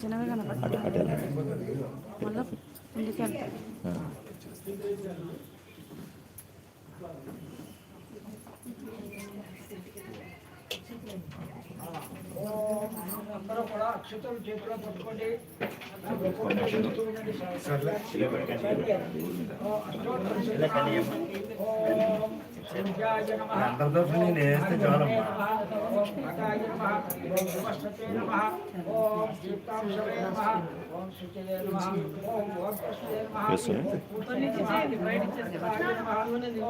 చిన్నగా కనపడదు అటు. అందరూ కూడా అక్షతలు చేతిలో పట్టుకోండి. ఇలా పెట్టండి, ఇలా పెట్టండి. ఓం సూర్యాయ నమః అందరితో నేను వేస్తే చాలమ్మా ఓం భటాయ నమః ఓం నమస్తే నమః ఓం దీప్తాంశవే నమః ఓం శుచయే నమః ఓం ఓంకృష్ణే నమః వేస్తున్నా?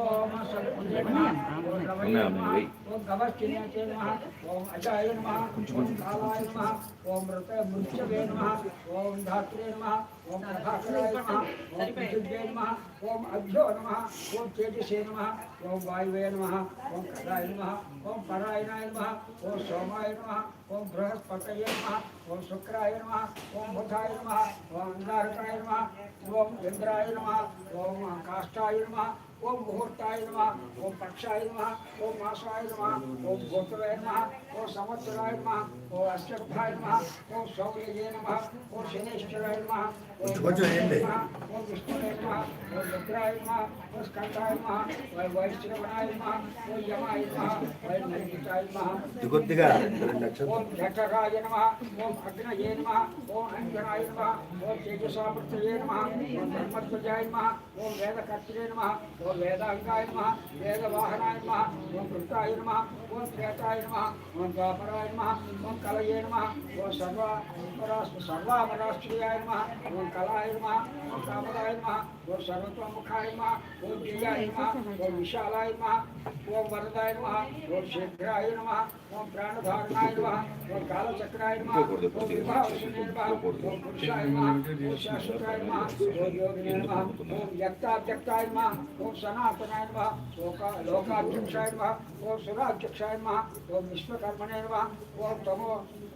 ఓం సర్వే నమః ఓం రవణే ఉన్నా, నమః వెయ్యి. ఓం గవశ్చిన్యాయ నమః ఓం అజాయ నమః ఓం కాలాయ నమః ఓం మృత మృత్యవే నమః ఓం धात्रे नमः ఓం ప్రభాకరాయ నమః ఓం పృథివ్యే నమః ఓం అభ్యో నమః ఓం తేజసే నమః ఓం వాయువే నమః ఓం కదాయ నమః ఓం పరాయణాయ నమః ఓం సోమాయ నమః ఓం బృహస్పతయే నమః ఓం శుక్రాయ నమః ఓం బుధాయ నమః ఓం అంగారకాయ నమః ఓం ఇంద్రాయ నమః ఓం కాష్టాయ నమః ఓం ముహూర్తాయ నమః ఓం పక్షాయ నమః ఓం మాసాయ నమః ఓం భూతవే నమః ఓం సంవత్సరాయ నమః ఓం అశ్వత్థాయ నమః ఓం సౌర్యజే నమః ఓం శనేశ్వరాయ నమః కొంచెం ఏంటి కొద్దిగా రెండు లక్షలు. ఓం అగ్నయే నమః ఓం అంజనాయ నమః ఓం తేజసామృతయే నమః ఓం ధర్మధ్వజాయ నమః ఓం వేదకర్త్రే నమః ఓం వేదాంగాయ వేదవాహనాయ ఓం ఓం ఓం ద్వాపరాయ ఓం కలయే ఓం సర్వ ఓం కళాయ నమః ఓం కామదాయ నమః ఓం సర్వతోముఖాయ నమః ఓం జయాయ నమః ఓం విశాలాయ నమః ఓం వరదాయ నమః ఓం శీఘ్రాయ నమః ఓం ప్రాణధారణాయ నమః ఓం కాలచక్రాయ నమః ఓం విభావసునే నమః ఓం పురుషాయ నమః ఓం శాశ్వతాయ నమః ఓం యోగినే నమః ఓం వ్యక్తాధ్యక్తాయ నమః ఓం సనాతనాయ నమః లోక లోకాధ్యక్షాయ నమః ఓం సురాధ్యక్షాయ నమః ఓం విశ్వకర్మణే నమః ఓం తమో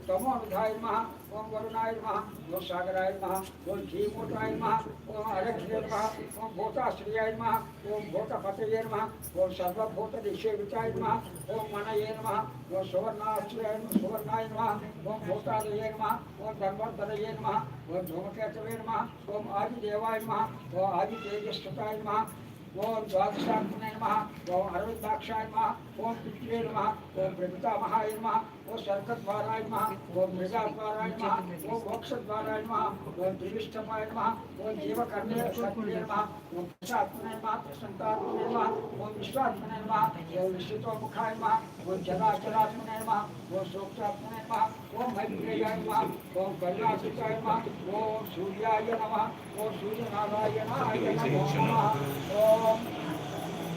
తమోనుధాయ నమః ఓం వరుణాయ నమః ఓం సాగరాయ నమః ఓం జీమూటాయ నమః ఓం అరక్షే నమః ఓం భూతాశ్రయాయ నమః ఓం భూతపతయే నమః ఓం సర్వభూత నిషేవితాయ నమః ఓం మనయే నమః ఓం సువర్ణాశ్రయాయ సువర్ణాయ నమః ఓం భూతాలయే నమః ఓం ధర్మధరయే నమః ఓం ధూమకేతవే నమః ఓం ఆదిదేవాయ నమః ఓం ఆది తేజస్వతాయ నమః ओम द्वादशात्मने नमः ओम अरविंदाक्षाय नमः ओम पितृये नमः ओम प्रभुतामहाय नमः ओम सर्कद्वाराय नमः ओम मृगाद्वाराय नमः ओम मोक्षद्वाराय नमः ओम त्रिविष्टमाय नमः ओम जीवकर्णे शक्तिये नमः ओम प्रसात्मने नमः प्रसन्तात्मने नमः ओम विश्वात्मने नमः ओम विश्वतोमुखाय नमः ओम जलाचलात्मने नमः ओम सोक्षात्मने नमः ఓం మైత్రేయాయ నమః ఓం కరుణాసుతాయ నమః ఓం సూర్యాయ నమ ఓం సూర్యనారాయణాయ నమః ఓం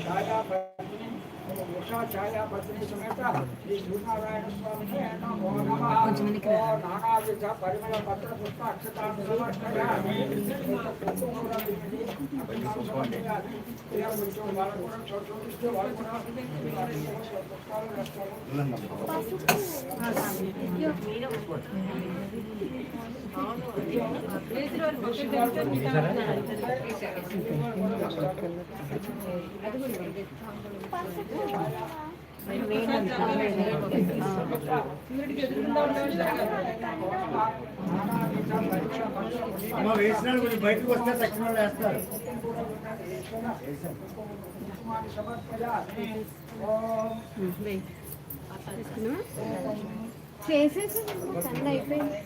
ఛాయాపత్ని ఓం ఉషా ఛాయాపత్ని సమేత శ్రీ సూర్యనారాయణ స్వామిని నమో నమః ఓం నానావిధ పరిమళ పత్ర పుష్ప అక్షతాన్ని సమర్పయామి వాళ్ళు కూడా చూపిస్తే వాళ్ళు కూడా పుష్పాలు వేస్తారు అమ్మ వేసిన కొంచెం బయటకు వస్తే తక్షణం వేస్తారు. చేసేసి అయిపోయింది.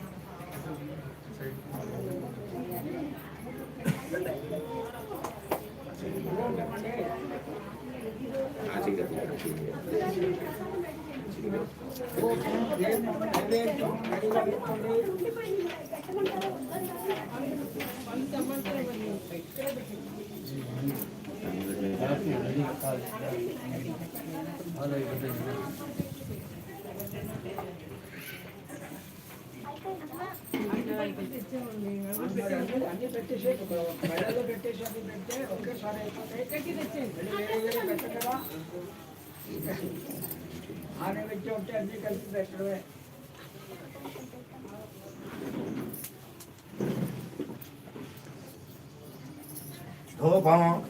ভালো అన్ని పెట్టేసి బయటలో పెట్టేసి అన్ని పెడితే ఒకేసారి అయిపోతాయి మళ్ళీ వేరే వేరే పెట్టగలరా ఆనే పెట్టి ఉంటే అన్ని కలిపి పెట్టడమే ధూపం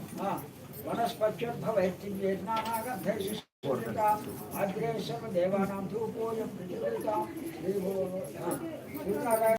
వనస్పత్యోద్భవైర్నానాగంధైషిష్టాగ్రేశ్వర దేవానాం ధూపోయం ప్రతిఫలితాం శ్రీ సూర్యనారాయణ